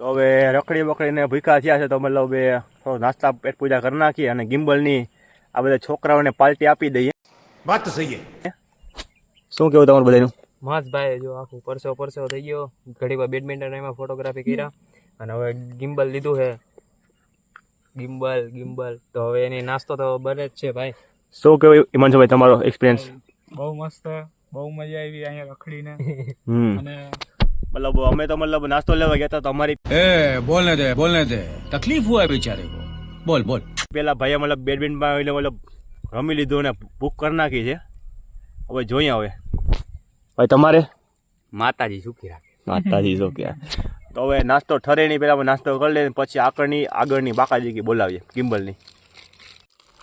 તો હવે રખડી બકડીને ભૂખા થયા છે તો મતલબ એ થોડો નાસ્તા પેટ પૂજા કરી નાખીએ અને ગિમ્બલની આ બધા છોકરાઓને પાર્ટી આપી દઈએ. વાત તો સહી શું કેવું તમારું બધાનું? માસ ભાઈ જો આખું પરસો પરસો થઈ ગયો. ઘડી વાર બેડમિન્ટન એમાં ફોટોગ્રાફી કર્યા. અને હવે ગિમ્બલ લીધું છે. Gimbal gimbal. તો હવે એની નાસ્તો તો બને જ છે ભાઈ. શું કેવું હિમાંશુભાઈ તમારો એક્સપિરિયન્સ બહુ મસ્ત. બહુ મજા આવી અહીંયા રખડીને. અને મતલબ અમે તો મતલબ નાસ્તો લેવા ગયા હતા તો અમારી એ બોલને દે બોલને દે. તકલીફ હોય બિચારે બોલ બોલ. પેલા ભાઈએ મતલબ બેડમિન્ટન એટલે મતલબ રમી લીધું અને બુક કરી નાખી છે. હવે જોઈએ હવે. ભાઈ તમારે? માતાજી સુખી રાખે. માતાજી સુખી રાખે. તો હવે નાસ્તો ઠરે નહીં પહેલાં નાસ્તો કરી લઈએ પછી આગળની આગળની બાકાજી કે બોલાવીએ કિમ્બલની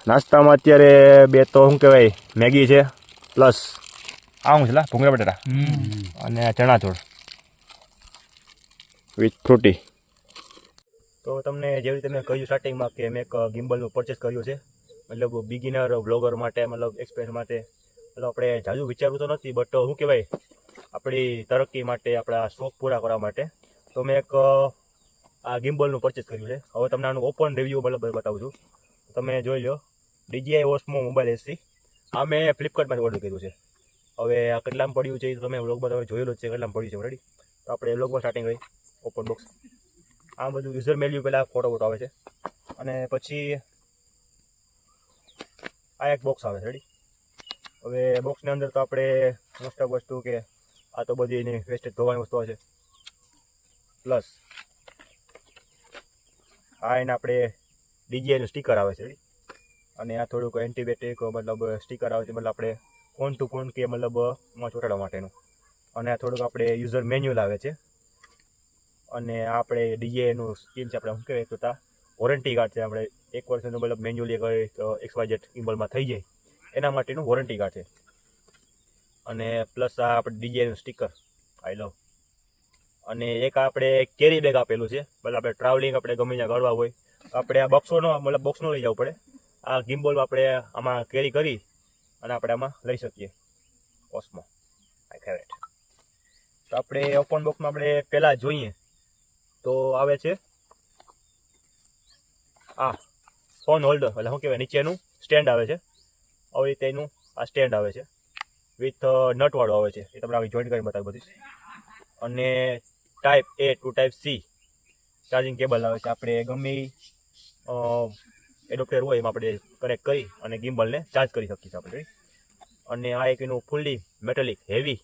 નાસ્તામાં અત્યારે બે તો શું કહેવાય મેગી છે પ્લસ આવું છે લા ભૂંગળા બટાટા અને ચણાચોળ. With Frooti. તો તમને જેવી રીતે મેં કહ્યું સ્ટાર્ટિંગમાં કે મેં એક ગિમ્બલનું પરચેસ કર્યું છે. મતલબ બિગિનર બ્લોગર માટે, મતલબ એક્સપિરિયન્સ માટે. મતલબ આપણે જાજુ વિચારવું તો નથી બટ શું કહેવાય? આપણી તરક્કી માટે, આપણા શોખ પૂરા કરવા માટે. તો મેં એક આ ગિમ્બલનું પરચેસ કર્યું છે. હવે તમને આનું ઓપન રિવ્યૂ મતલબ બતાવું છું. તમે જોઈ લો. ડીજીઆઈ ઓસમો મોબાઈલ એસી. આ મેં ફ્લિપકાર્ટમાંથી ઓર્ડર કર્યું છે. હવે આ કેટલામાં પડ્યું છે એ તમે વ્લોગમાં તમે જોયેલું છે, કેટલામાં પડ્યું છે ઓલરેડી તો આપણે વ્લોગમાં સ્ટાર્ટિંગ કરી ઓપન બોક્સ આ બધું યુઝર મેલ્યુ પહેલાં ફોટો ફોટો આવે છે. અને પછી આ એક બોક્સ આવે છે રેડી હવે બોક્સની અંદર તો આપણે મોસ્ટ ઓફ વસ્તુ કે આ તો બધી એની વેસ્ટેજ ધોવાની વસ્તુઓ છે. પ્લસ આ એને આપણે ડીજીઆઈનું સ્ટીકર આવે છે? અને આ થોડુંક એન્ટીબાયોટિક મતલબ સ્ટીકર આવે છે, મતલબ આપણે ફોન ટુ ફોન કે મતલબ એમાં ચોટાડવા માટેનું. અને આ થોડુંક આપણે યુઝર મેન્યુઅલ આવે છે. અને આપણે ડીએનું સ્કીમ છે, આપણે શું કહેવાય, તો વોરંટી કાર્ડ છે. આપણે એક વર્ષનું મતલબ મેન્યુઅલી અગર એક્સ વાય જેટ ઇમ્બલમાં થઈ જાય. એના માટેનું વોરંટી કાર્ડ છે. અને પ્લસ આ આપણે ડીજેનું સ્ટીકર આઈ લવ અને એક આપણે કેરી બેગ આપેલું છે. મતલબ આપણે ટ્રાવેલિંગ આપણે ગમે ત્યાં કરવા હોય, તો આપણે આ બોક્સોનો મતલબ બોક્સનો લઈ જવું પડે. આ ગિમ્બોલ આપણે આમાં કેરી કરી અને આપણે આમાં લઈ શકીએ. ઓસ્મો આઈ ફેવરેટ તો આપણે ઓપન બોક્સમાં આપણે પહેલાં જોઈએ. તો આવે છે. આ ફોન હોલ્ડર એટલે શું કહેવાય, નીચેનું સ્ટેન્ડ આવે છે. આવી રીતે એનું આ સ્ટેન્ડ આવે છે. વિથ નટવાળું આવે છે. એ તમને આવી જોઈન્ટ કરીને બતાવી બધી. અને type A to type C charging cable આવે છે. આપણે ગમે એડોપ્ટર હોય એમાં આપણે કનેક્ટ કરી અને ગિમ્બલને ચાર્જ કરી શકીએ છીએ આપણે અને આ એક એનું fully metallic heavy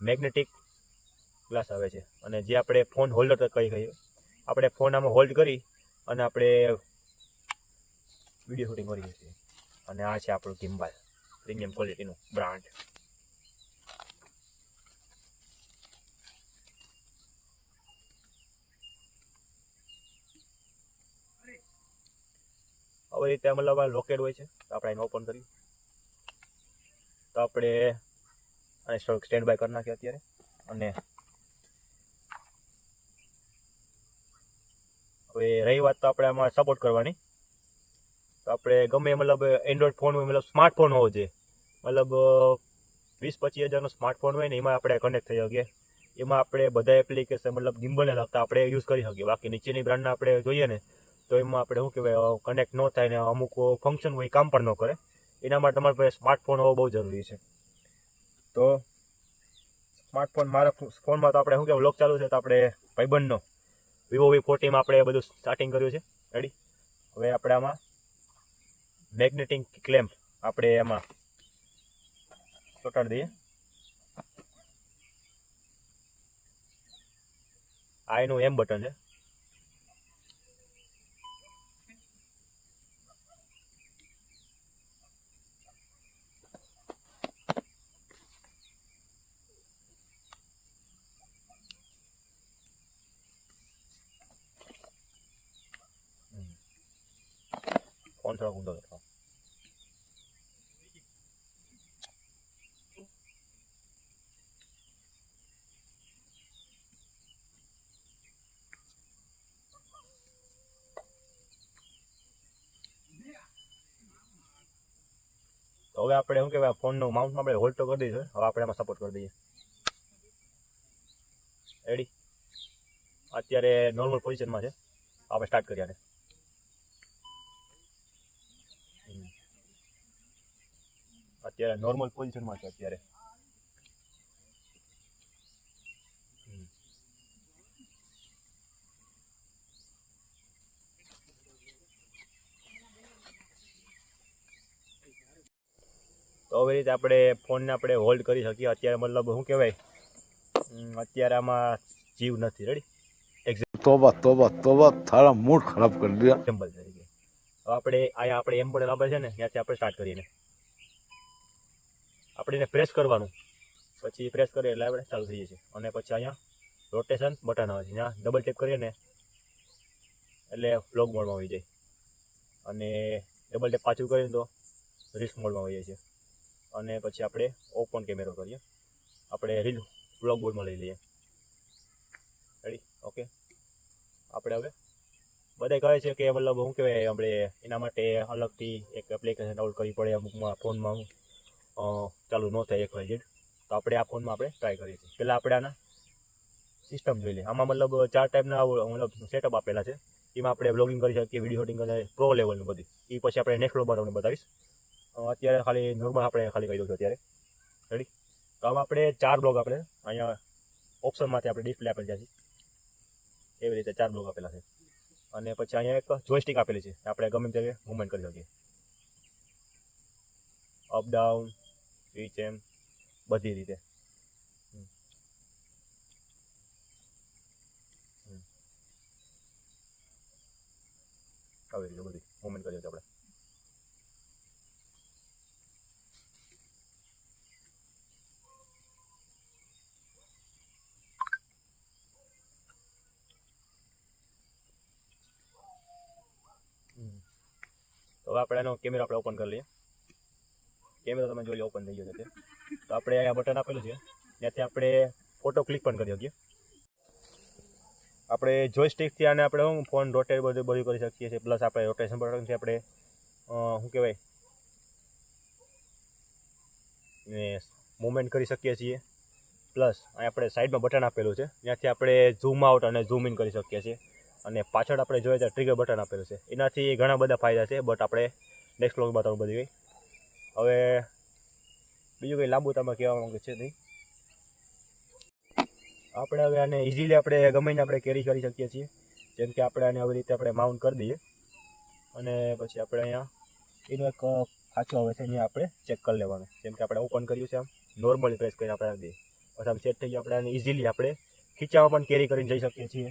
magnetic glass આવે છે. અને જે આપણે ફોન હોલ્ડર કહી કહીએ આપણે ફોન આમાં હોલ્ડ કરી અને આપણે વીડિયો શૂટિંગ કરીએ છીએ. અને આ છે આપણું ગિમ્બાલ પ્રીમિયમ ક્વોલિટીનું બ્રાન્ડ આવી રીતે મતલબ આ લોકેટ હોય છે આપણે એને ઓપન કરી તો આપણે સ્ટેન્ડ બાય કરી નાખીએ અત્યારે. અને હવે રહી વાત તો આપણે આમાં સપોર્ટ કરવાની. તો આપણે ગમે મતલબ એન્ડ્રોઈડ ફોન હોય, મતલબ સ્માર્ટફોન હોવો જોઈએ. મતલબ વીસ પચીસ હજારનો સ્માર્ટફોન હોય ને, એમાં આપણે કનેક્ટ થઈ શકીએ. એમાં આપણે બધા એપ્લિકેશન મતલબ ગિમ્બલને લગતા આપણે યુઝ કરી શકીએ. બાકી નીચેની બ્રાન્ડના આપણે જોઈએ ને, તો એમાં આપણે શું કહેવાય કનેક્ટ ન થાય ને, અમુક ફંક્શન હોય કામ પણ ન કરે. એના માટે તમારે પાસે સ્માર્ટફોન હોવો બહુ જરૂરી છે. તો સ્માર્ટફોન મારા ફોનમાં તો આપણે શું કહેવાય લોક ચાલુ છે તો આપણે ભાઈબંધનો વિવો વી ફોર્ટીમાં આપણે બધું સ્ટાર્ટિંગ કર્યું છે. રેડી હવે આપણે આમાં મેગ્નેટિક ક્લેમ્પ આપણે એમાં ચોટાડી દઈએ. આ એનું એમ બટન છે. થોડોક ઊંધો કરતો તો હવે આપણે શું કહેવાય, ફોનનું માઉન્ટમાં આપણે હોલ્ડ તો કરી દઈશું હવે આપણે એમાં સપોર્ટ કરી દઈએ. રેડી અત્યારે નોર્મલ પોઝિશનમાં છે. આપણે સ્ટાર્ટ કરીએ આને હમ. અત્યારે નોર્મલ પોઝિશનમાં છે અત્યારે. તો આવી રીતે આપણે ફોનને આપણે હોલ્ડ કરી શકીએ. અત્યારે મતલબ શું કહેવાય? અત્યારે આમાં જીવ નથી. રેડી તોબા તોબા તોબા તારા મૂડ ખરાબ કરી દીધા સિમ્પલ તરીકે. હવે આપણે અહીંયા આપણે એમ પણ આપણે છે ને ત્યાંથી આપણે સ્ટાર્ટ કરીએ આપણે એને પ્રેસ કરવાનું. પછી પ્રેસ કરીએ એટલે આપણે ચાલુ થઈ જશે. અને પછી અહીંયા રોટેશન બટન આવે છે. જ્યાં ડબલ ટેપ કરીએ ને એટલે ફ્લોગ મોડમાં આવી જાય. અને ડબલ ટેપ પાછું કરીએ તો રિસ્ક મોડમાં આવી જાય છે. અને પછી આપણે ઓપન કેમેરો કરીએ. આપણે રીલ વ્લોગ મોડમાં લઈ લઈએ. રેડી ઓકે આપણે હવે બધા કહે છે કે મતલબ શું કહેવાય? આપણે એના માટે અલગથી એક એપ્લિકેશન ડાઉનલોડ કરવી પડે અમુકમાં, ફોનમાં. ચાલુ ન થાય એક વાય તો આપણે આ ફોનમાં આપણે ટ્રાય કરીએ છીએ. પહેલાં આપણે આના સિસ્ટમ જોઈ લઈએ. આમાં મતલબ ચાર ટાઈપના મતલબ સેટઅપ આપેલા છે. એમાં આપણે બ્લોગિંગ કરી શકીએ વીડિયો શૂટિંગ અને પ્રો લેવલનું બધી. એ પછી આપણે નેક્સ્ટ વ્લોગમાં તમને બતાવીશ. અત્યારે ખાલી નોર્મલ આપણે ખાલી કહી દઉં છું અત્યારે. રેડી તો આમાં આપણે ચાર બ્લોગ આપણે અહીંયા ઓપ્શનમાંથી આપણે ડિસ્પ્લે આપેલ છે એવી રીતે ચાર બ્લોગ આપેલા છે. અને પછી અહીંયા એક જોઈસ્ટિક આપેલી છે. આપણે ગમે ત્યારે મુવમેન્ટ કરી શકીએ. અપ ડાઉન સ્વિચ એમ બધી રીતે. આવી રીતે બધી મૂવમેન્ટ કરીએ આપણે. તો આપણે એનો કેમેરો આપણે ઓપન કરી લઈએ. કેમેરો તમે જોઈ ઓપન થઈ ગયો છે તો. આપણે અહીંયા બટન આપેલું છે. ત્યાંથી આપણે ફોટો ક્લિક પણ કરી શકીએ. આપણે જોઈસ્ટિકથી આને આપણે શું ફોન રોટેટ બધું બધું કરી શકીએ છીએ. પ્લસ આપણે રોટેશન બટનથી આપણે શું કહેવાય? ને મૂવમેન્ટ કરી શકીએ છીએ. પ્લસ અહીં આપણે સાઈડમાં બટન આપેલું છે. ત્યાંથી આપણે ઝૂમ આઉટ અને ઝૂમ ઇન કરી શકીએ છીએ. અને પાછળ આપણે જોઈએ તો ટ્રિગર બટન આપેલું છે. એનાથી ઘણા બધા ફાયદા છે બટ આપણે નેક્સ્ટ વ્લોગ બતાવું બધી. હવે બીજું કંઈ લાંબુ તમે કહેવા માંગુ છે નહીં. આપણે હવે આને ઇઝીલી આપણે ગમે તેને આપણે કેરી કરી શકીએ છીએ. જેમ કે આપણે આને આવી રીતે આપણે માઉન્ટ કરી દઈએ. અને પછી આપણે અહીંયા એનો એક ખાંચો આવે છે, અહીંયા આપણે ચેક કરી લેવાનો. જેમ કે આપણે ઓપન કર્યું છે આમ. નોર્મલી પ્રેસ કરીને આપણે રાખી દઈએ. પછી આમ સેટ થઈ ગયા, આપણે આને ઇઝીલી આપણે ખીચામાં પણ કેરી કરીને જઈ શકીએ છીએ.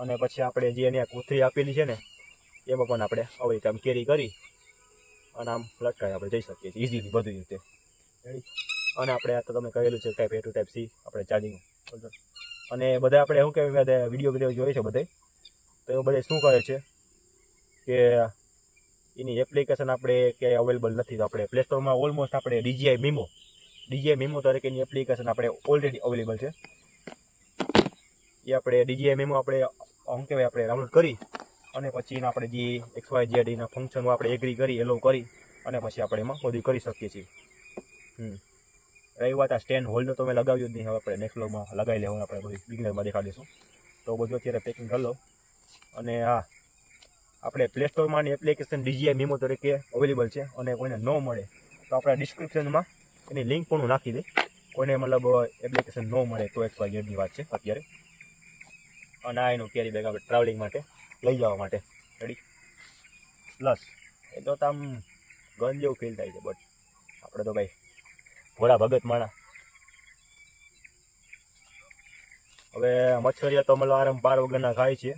અને પછી આપણે જે એની કોથરી આપેલી છે ને, એમાં પણ આપણે આવી રીતે આમ કેરી કરી અને આમ લટકાઈ આપણે જઈ શકીએ છીએ. ઇઝીલી બધી રીતે. અને આપણે આ તો તમે કહેલું છે type A to type C આપણે ચાર્જિંગ અને બધા આપણે શું કહેવાય, બધા વીડિયો વીડિયો જોઈએ છે બધે તો એ બધે શું કહે છે? કે એની એપ્લિકેશન આપણે કે અવેલેબલ નથી. તો આપણે પ્લે સ્ટોરમાં ઓલમોસ્ટ આપણે ડીજીઆઈ મીમો ડીજીઆઈ મીમો તરીકેની એપ્લિકેશન આપણે ઓલરેડી અવેલેબલ છે. એ આપણે ડીજીઆઈ મીમો આપણે શું કહેવાય, આપણે ડાઉનલોડ કરી અને પછી આપણે જે એક્સ વાય ઝેડ એના ફંક્શનો આપણે એગ્રી કરી એલો કરી, અને પછી આપણે એમાં બધું કરી શકીએ છીએ. હમ. રહી વાત આ સ્ટેન્ડ હોલ્ડર તો મેં લગાવ્યું જ નહીં. હવે આપણે નેક્સ્ટ લોગમાં લગાવી લેવાનું, આપણે બધું બિગનરમાં દેખાડીશું તો બધું અત્યારે પેકિંગ કરી લો. અને હા, આપણે પ્લે સ્ટોરમાંની એપ્લિકેશન ડીજીઆઈ મીમો તરીકે અવેલેબલ છે, અને કોઈને ન મળે, તો આપણે ડિસ્ક્રિપ્શનમાં એની લિંક પણ હું નાખી દઈ કોઈને મતલબ એપ્લિકેશન ન મળે તો એક્સ વાય ઝેડની વાત છે, અત્યારે. અને આ એનું કેરી બેગ આપણે ટ્રાવેલિંગ માટે. લઈ જવા માટે. રેડી પ્લસ એ તો આમ ગન જેવું ફીલ થાય છે બટ આપણે તો ભાઈ ભોળા ભગત માણા હવે મચ્છરિયા તો મતલબ આરામ પાર વગરના ખાય છે.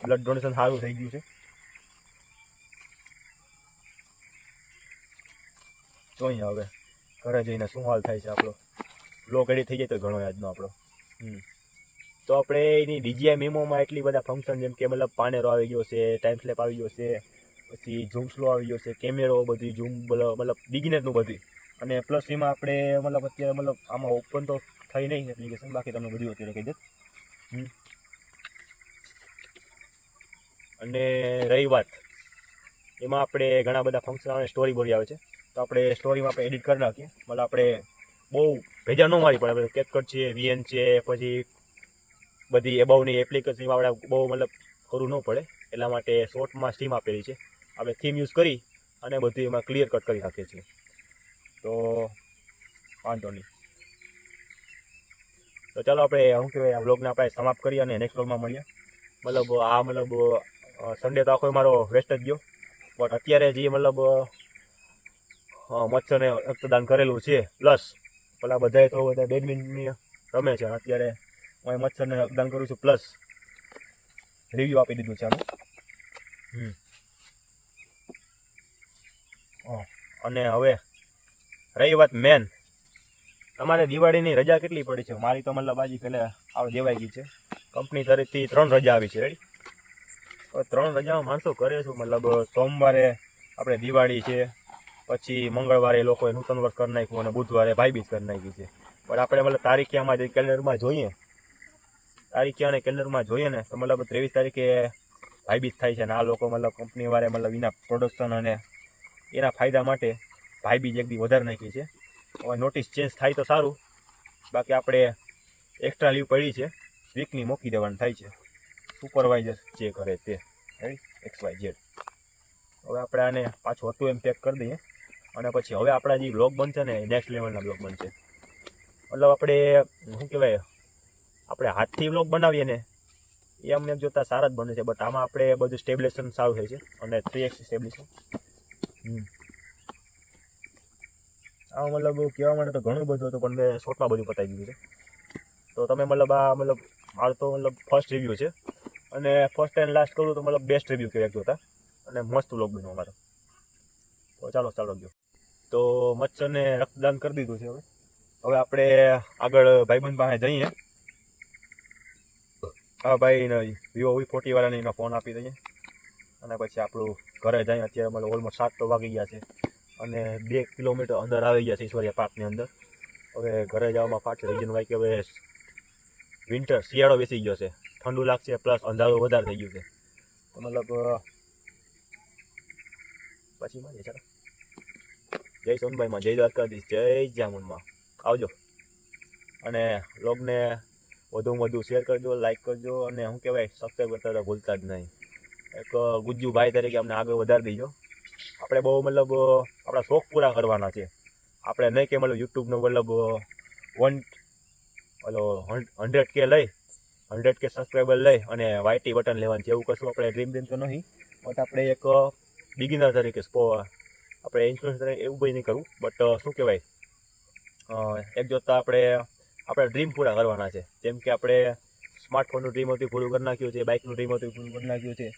બ્લડ ડોનેશન સારું થઈ ગયું છે. જોઈએ હવે ઘરે જઈને શું હાલ થાય છે આપણો? બ્લોક એડી થઈ જાય તો ઘણો યાદનો આપણો. હમ. તો આપણે એની ડીજીઆઈ મેમોમાં એટલી બધા ફંક્શન જેમ કે મતલબ પાનેરો આવી ગયો છે ટાઈમ સ્લેપ આવી ગયો છે, પછી ઝૂમ સ્લો આવી ગયો છે કેમેરો બધી ઝૂમ મતલબ બિગિનરનું બધી. અને પ્લસ એમાં આપણે મતલબ અત્યારે મતલબ આમાં ઓપન તો થઈ નહીં એપ્લિકેશન બાકી તમને બધું અત્યારે કહી દે અને રહી વાત. એમાં આપણે ઘણા બધા ફંક્શન આવે સ્ટોરી બોરી આવે છે. તો આપણે સ્ટોરીમાં આપણે એડિટ કરી નાખીએ. મતલબ આપણે બહુ ભેજા ન મારી પડે આપણે કેપકટ છે વીએન છે, પછી બધી એબાઉની એપ્લિકેશનમાં આપણે બહુ મતલબ કરવું ન પડે. એટલા માટે શોર્ટમાં સ્ટીમ આપેલી છે. આપણે થીમ યુઝ કરી અને બધું એમાં ક્લિયર કટ કરી નાખીએ છીએ. તો વાંધો નહીં. તો ચાલો આપણે શું કહેવાય, આ બ્લોગને આપણે સમાપ્ત કરીએ અને નેક્સ્ટ બ્લોગમાં મળીએ. મતલબ આ મતલબ સન્ડે તો આખો મારો વેસ્ટ જ ગયો. બટ અત્યારે જે મતલબ મચ્છરને રક્તદાન કરેલું છે પ્લસ પેલા બધાએ તો બધા બેડમિન્ટન રમે છે. અત્યારે હું અહીં મચ્છરને રક્તદાન કરું છું પ્લસ રિવ્યૂ આપી દીધું છે આનું. અને હવે રહી વાત મેન તમારે દિવાળીની રજા કેટલી પડી છે? મારી તો મતલબ આજે પહેલાં આવ દેવાઈ ગઈ છે. કંપની તરફથી ત્રણ રજા આવી છે રેડી ત્રણ રજામાં માણસો કરે છે મતલબ સોમવારે આપણે દિવાળી છે પછી મંગળવારે લોકોએ નૂતન વર્ષ કરી નાખ્યું અને બુધવારે ભાઈબીજ કરી નાખી છે. પણ આપણે મતલબ તારીખિયામાં જે કેલેન્ડરમાં જોઈએ તારીખિયા અને કેલેન્ડરમાં જોઈએ ને, તો મતલબ ત્રેવીસ તારીખે ભાઈબીજ થાય છે અને આ લોકો મતલબ કંપની વાળે મતલબ એના પ્રોડક્શન અને એના ફાયદા માટે ભાઈબીજ એક દી વધારે નાખી છે. હવે નોટિસ ચેન્જ થાય તો સારું. બાકી આપણે એક્સ્ટ્રા લીવ પડી છે. વીકની મૂકી દેવાનું થાય છે. સુપરવાઇઝર જે કરે તે. એક્સ વાય ઝેડ હવે આપણે આને પાછું હતું એમ પેક કરી દઈએ. અને પછી હવે આપણા જે બ્લોગ બનશે ને નેક્સ્ટ લેવલના બ્લોગ બનશે. મતલબ આપણે શું કહેવાય આપણે હાથથી વ્લોગ બનાવીએ ને, એ અમને જોતા સારા જ બને છે. બટ આમાં આપણે બધું સ્ટેબલેશન સારું થાય છે અને થ્રી એક્સ સ્ટેબલેશન આ મતલબ કહેવા માટે તો ઘણું બધું હતું, પણ મેં શોર્ટમાં બધું પતાવી દીધું છે. તો તમે મતલબ આ મતલબ મારો તો મતલબ ફર્સ્ટ રિવ્યૂ છે. અને ફર્સ્ટ એન્ડ લાસ્ટ કરું તો મતલબ બેસ્ટ રિવ્યૂ કહેવાય જોતા. અને મસ્ત વ્લોગ બન્યો અમારો. તો ચાલો ચાલો ગયો તો મચ્છરને રક્તદાન કરી દીધું છે હવે. હવે આપણે આગળ ભાઈબંધ પાસે જઈએ. હા ભાઈ વિવો વી ફોર્ટી વાળાને એનો ફોન આપી દઈએ. અને પછી આપણું ઘરે જઈએ અત્યારે મતલબ ઓલમોસ્ટ સાત તો વાગી ગયા છે. અને બે કિલોમીટર અંદર આવી ગયા છે ઈશ્વરિયા પાર્કની અંદર. હવે ઘરે જવામાં પાછળ રીઝન હોય કે હવે વિન્ટર શિયાળો બેસી ગયો છે. ઠંડુ લાગશે પ્લસ અંધારું વધારે થઈ ગયું છે. તો મતલબ પછી મળીએ, ચાલો. જય સોનભાઈમાં જય દ્વારકાધીશ, જય જામુનમાં. આવજો. અને લોગને વધુમાં વધુ શેર કરજો લાઈક કરજો અને શું કહેવાય સબસ્ક્રાઈબ કરતા ભૂલતા જ નહીં. એક ગુજ્જુભાઈ તરીકે અમને આગળ વધારી દીજો. આપણે બહુ મતલબ, આપણા શોખ પૂરા કરવાના છે. આપણે નહીં કે મતલબ યુટ્યુબનો મતલબ વન ઓલો હંડ્રેડ કે લઈ હંડ્રેડ કે સબસ્ક્રાઈબર લઈ અને વાયટી બટન લેવાનું છે. એવું કશું આપણે ડ્રીમ ડ્રીમ તો નહીં બટ આપણે એક બિગિનર તરીકે સ્પો આપણે ઇન્સ્યોરન્સ તરીકે એવું બી નહીં કરવું બટ શું કહેવાય? એક જોતા આપણે આપણા ડ્રીમ પૂરા કરવાના છે. જેમ કે આપણે સ્માર્ટફોનનું ડ્રીમ હતું, પૂરું કરી નાખ્યું છે બાઇકનું ડ્રીમ હતું, પૂરું કરી નાખ્યું છે,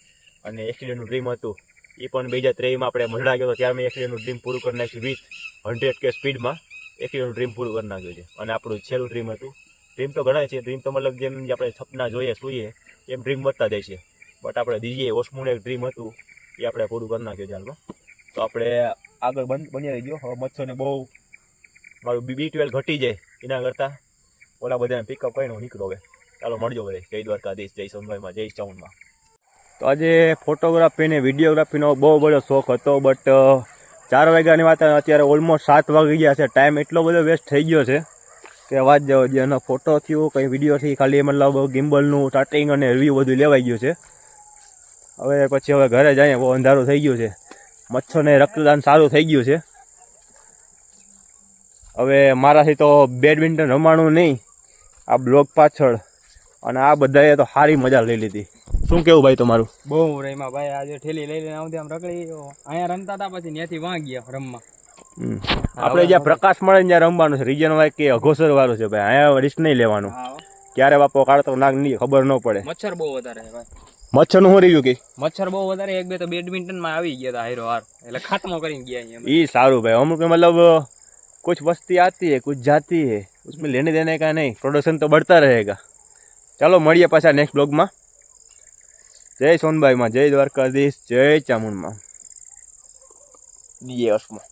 અને એક્સિડન્ટનું ડ્રીમ હતું. એ પણ બે હજાર ત્રેવીસમાં આપણે મઢડા ગયો હતો ત્યારે મેં એક્સિડન્ટનું ડ્રીમ પૂરું કરી નાખ્યું વિથ હંડ્રેડ કે સ્પીડમાં એક્સિડન્ટનું ડ્રીમ પૂરું કરી નાખ્યું છે. અને આપણું છેલ્લું ડ્રીમ હતું. ડ્રીમ તો ઘણા છે ડ્રીમ તો મતલબ જેમ આપણે સપના જોઈએ, સૂઈએ, એમ ડ્રીમ વધતા જાય છે. બટ આપણે દીજીએ ઓસ્મોનું એક ડ્રીમ હતું, એ આપણે પૂરું કરી નાખ્યું છે હાલમાં તો આપણે આગળ બંધ બની ગયો હવે મચ્છરને બહુ, મારું બી ટ્વેલ્વ ઘટી જાય એના કરતાં. ઓલા બધાને પિકઅપ કરીને હું નીકળો હવે. ચાલો મળજો બધે જય દ્વારકાધીશ, જય સોનભાઈમાં જય ચૌનમાં તો આજે ફોટોગ્રાફી ને વિડીયોગ્રાફીનો બહુ બધો શોખ હતો બટ ચાર વાગ્યાની વાત અત્યારે ઓલમોસ્ટ સાત વાગી ગયા છે. ટાઈમ એટલો બધો વેસ્ટ થઈ ગયો છે કે વાત જાવ જે એનો ફોટો થયો, કંઈ વિડીયોથી ખાલી મતલબ ગિમ્બલનું સ્ટાર્ટિંગ અને રિવ્યૂ બધું લેવાઈ ગયું છે. હવે પછી હવે ઘરે જઈએ, બહુ અંધારું થઈ ગયું છે. મચ્છરને રક્તદાન સારું થઈ ગયું છે. હવે મારાથી તો બેડમિન્ટન રમાણું નહીં. આ બ્લોક પાછળ. અને આ બધાએ તો સારી મજા લઈ લીધી. શું કેવું ભાઈ તમારું? બહુ રહીમાં ભાઈ. આજે ઠેલી લઈ લઈને આવતી આમ રગડી અહીંયા રમતા હતા પછી ત્યાંથી વાં ગયા રમવા. આપણે જ્યાં પ્રકાશ મળે જ્યાં રમવાનું છે. રીજન વાય કે અઘોસર વાળું છે ભાઈ. અહીંયા રિસ્ક નહીં લેવાનું. ક્યારે બાપો કાઢતો નાગ નહીં ખબર ન પડે. મચ્છર બહુ વધારે ભાઈ. મચ્છરનું રહ્યું કે? મચ્છર બહુ વધારે એક બે તો બેડમિન્ટનમાં આવી ગયા હતા હારો હાર. એટલે ખાતમો કરી ગયા એ સારું ભાઈ. અમુક મતલબ કુછ વસ્તી આતી હે કુછ જાતી હે. उसमें लेने देने का नहीं प्रोडक्शन तो बढ़ता रहेगा चलो મળીએ પાછા નેક્સ્ટ બ્લોગમાં જય સોનભાઈમાં જય દ્વારકાધીશ જય ચામુંડમાં જય અસમાં